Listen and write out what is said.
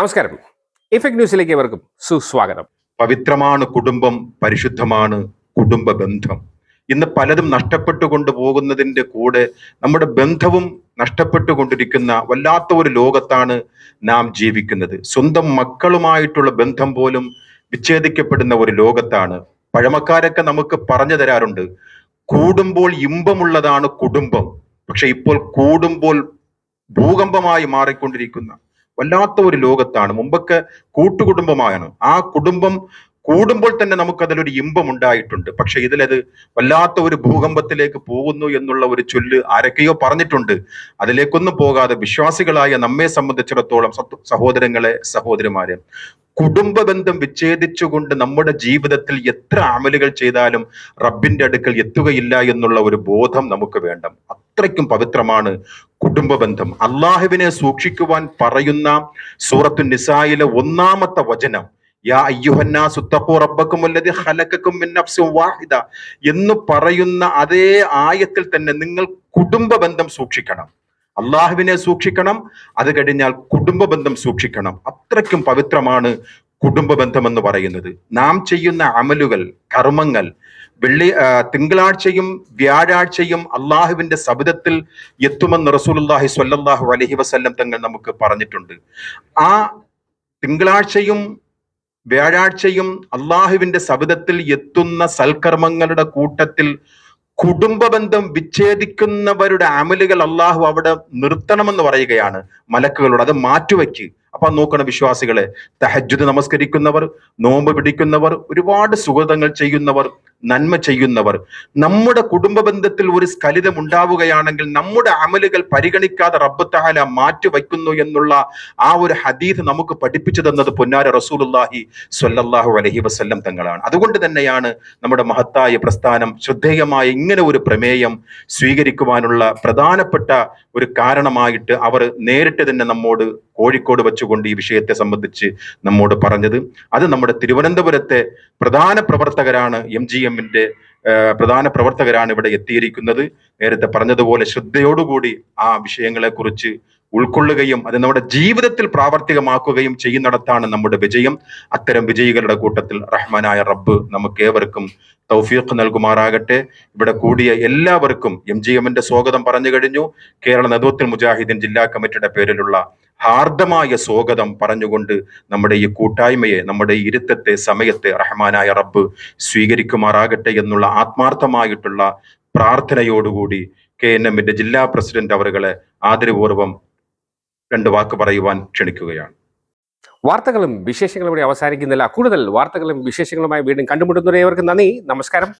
നമസ്കാരം. ഇഫക്ട് ന്യൂസിലേക്ക് ഏവർക്കും സുസ്വാഗതം. പവിത്രമാണ് കുടുംബം പരിശുദ്ധമാണ് കുടുംബ ബന്ധം ഇന്ന് പലതും നഷ്ടപ്പെട്ടുകൊണ്ട് പോകുന്നതിന്റെ കൂടെ നമ്മുടെ ബന്ധവും നഷ്ടപ്പെട്ടുകൊണ്ടിരിക്കുന്ന വല്ലാത്ത ഒരു ലോകത്താണ് നാം ജീവിക്കുന്നത്. സ്വന്തം മക്കളുമായിട്ടുള്ള ബന്ധം പോലും വിച്ഛേദിക്കപ്പെടുന്ന ഒരു ലോകത്താണ്. പഴമക്കാരൊക്കെ നമുക്ക് പറഞ്ഞു തരാറുണ്ട് കൂടുമ്പോൾ ഇമ്പമുള്ളതാണ് കുടുംബം പക്ഷെ ഇപ്പോൾ കൂടുമ്പോൾ ഭൂകമ്പമായി മാറിക്കൊണ്ടിരിക്കുന്ന വല്ലാത്ത ഒരു ലോകത്താണ്. മുമ്പൊക്കെ കൂട്ടുകുടുംബമാണ് ആ കുടുംബം കൂടുമ്പോൾ തന്നെ നമുക്ക് അതിലൊരു ഇമ്പം ഉണ്ടായിട്ടുണ്ട്. പക്ഷെ ഇതിലത് വല്ലാത്ത ഒരു ഭൂകമ്പത്തിലേക്ക് പോകുന്നു എന്നുള്ള ഒരു ചൊല്ല് ആരൊക്കെയോ പറഞ്ഞിട്ടുണ്ട്. അതിലേക്കൊന്നും പോകാതെ വിശ്വാസികളായ നമ്മെ സംബന്ധിച്ചിടത്തോളം സഹോദരങ്ങളെ സഹോദരിമാരെ കുടുംബ ബന്ധം വിച്ഛേദിച്ചുകൊണ്ട് നമ്മുടെ ജീവിതത്തിൽ എത്ര അമലുകൾ ചെയ്താലും റബ്ബിന്റെ അടുക്കൽ എത്തുകയില്ല എന്നുള്ള ഒരു ബോധം നമുക്ക് വേണ്ട. അത്രയ്ക്കും പവിത്രമാണ്. കുടുംബ ബന്ധം അള്ളാഹുവിനെ സൂക്ഷിക്കുവാൻ പറയുന്ന സൂറത്തു നിസായിലെ ഒന്നാമത്തെ വചനം യാ വാഹിദ എന്ന് പറയുന്ന അതേ ആയത്തിൽ തന്നെ നിങ്ങൾ കുടുംബ ബന്ധം സൂക്ഷിക്കണം. അള്ളാഹുവിനെ സൂക്ഷിക്കണം അത് കഴിഞ്ഞാൽ കുടുംബ ബന്ധം സൂക്ഷിക്കണം. അത്രയ്ക്കും പവിത്രമാണ് കുടുംബ ബന്ധം എന്ന് പറയുന്നത്. നാം ചെയ്യുന്ന അമലുകൾ കർമ്മങ്ങൾ വെള്ളി തിങ്കളാഴ്ചയും വ്യാഴാഴ്ചയും അള്ളാഹുവിന്റെ സബിതത്തിൽ എത്തുമെന്ന് റസൂലുള്ളാഹി സ്വല്ലല്ലാഹു അലഹി വസല്ലം തങ്ങൾ നമുക്ക് പറഞ്ഞിട്ടുണ്ട്. ആ തിങ്കളാഴ്ചയും വ്യാഴാഴ്ചയും അള്ളാഹുവിന്റെ സബിതത്തിൽ എത്തുന്ന സൽക്കർമ്മങ്ങളുടെ കൂട്ടത്തിൽ കുടുംബ ബന്ധം വിച്ഛേദിക്കുന്നവരുടെ അമലുകൾ അള്ളാഹു അവിടെ നിർത്തണമെന്ന് പറയുകയാണ് മലക്കുകളോട്. അത് മാറ്റിവെക്ക്. അപ്പൊ നോക്കണം വിശ്വാസികളെ. തഹജ്ജുദ് നമസ്കരിക്കുന്നവർ നോമ്പ് പിടിക്കുന്നവർ ഒരുപാട് സുഹൃതങ്ങൾ ചെയ്യുന്നവർ നന്മ ചെയ്യുന്നവർ. നമ്മുടെ കുടുംബ ബന്ധത്തിൽ ഒരു സ്ഖലിതം ഉണ്ടാവുകയാണെങ്കിൽ നമ്മുടെ അമലുകൾ പരിഗണിക്കാതെ റബ്ബ് മാറ്റി മാറ്റിവെക്കുന്നു എന്നുള്ള ആ ഒരു ഹദീസ് നമുക്ക് പഠിപ്പിച്ചു തന്നത് പൊന്നാര റസൂലുള്ളാഹി സ്വല്ലല്ലാഹു അലഹി വസ്ല്ലം തങ്ങളാണ്. അതുകൊണ്ട് തന്നെയാണ് നമ്മുടെ മഹത്തായ പ്രസ്ഥാനം ശ്രദ്ധേയമായ ഇങ്ങനെ ഒരു പ്രമേയം സ്വീകരിക്കുവാനുള്ള പ്രധാനപ്പെട്ട ഒരു കാരണമായിട്ട് അവർ നേരിട്ട് തന്നെ നമ്മോട് കോഴിക്കോട് വെച്ചുകൊണ്ട് ഈ വിഷയത്തെ സംബന്ധിച്ച് നമ്മോട് പറഞ്ഞത്. അത് നമ്മുടെ തിരുവനന്തപുരത്തെ പ്രധാന പ്രവർത്തകരാണ് എം ജി എമ്മിന്റെ പ്രധാന പ്രവർത്തകരാണ് ഇവിടെ എത്തിയിരിക്കുന്നത്. നേരത്തെ പറഞ്ഞതുപോലെ ശ്രദ്ധയോടുകൂടി ആ വിഷയങ്ങളെ കുറിച്ച് ഉൾക്കൊള്ളുകയും അത് നമ്മുടെ ജീവിതത്തിൽ പ്രാവർത്തികമാക്കുകയും ചെയ്യുന്നിടത്താണ് നമ്മുടെ വിജയം. അത്തരം വിജയികളുടെ കൂട്ടത്തിൽ റഹ്മാനായ റബ്ബ് നമുക്ക് ഏവർക്കും തൗഫീഖ് നൽകുമാറാകട്ടെ. ഇവിടെ കൂടിയ എല്ലാവർക്കും എം ജി എമ്മിന്റെ സ്വാഗതം പറഞ്ഞു കഴിഞ്ഞു. കേരള നേതൃത്വ മുജാഹിദീൻ ജില്ലാ കമ്മിറ്റിയുടെ പേരിലുള്ള ഹാർദമായ സ്വാഗതം പറഞ്ഞുകൊണ്ട് നമ്മുടെ ഈ കൂട്ടായ്മയെ നമ്മുടെ ഈ ഇരുത്തത്തെ സമയത്തെ റഹ്മാനായ റബ്ബ് സ്വീകരിക്കുമാറാകട്ടെ എന്നുള്ള ആത്മാർത്ഥമായിട്ടുള്ള പ്രാർത്ഥനയോടുകൂടി കെ എൻ എമ്മിന്റെ ജില്ലാ പ്രസിഡന്റ് അവരുകളെ ആദരപൂർവം രണ്ട് വാക്ക് പറയുവാൻ ക്ഷണിക്കുകയാണ്. വാർത്തകളും വിശേഷങ്ങളും അവസാനിക്കുന്നില്ല. കൂടുതൽ വാർത്തകളും വിശേഷങ്ങളുമായി വീണ്ടും കണ്ടുമുട്ടുന്നവരെ നന്ദി. നമസ്കാരം.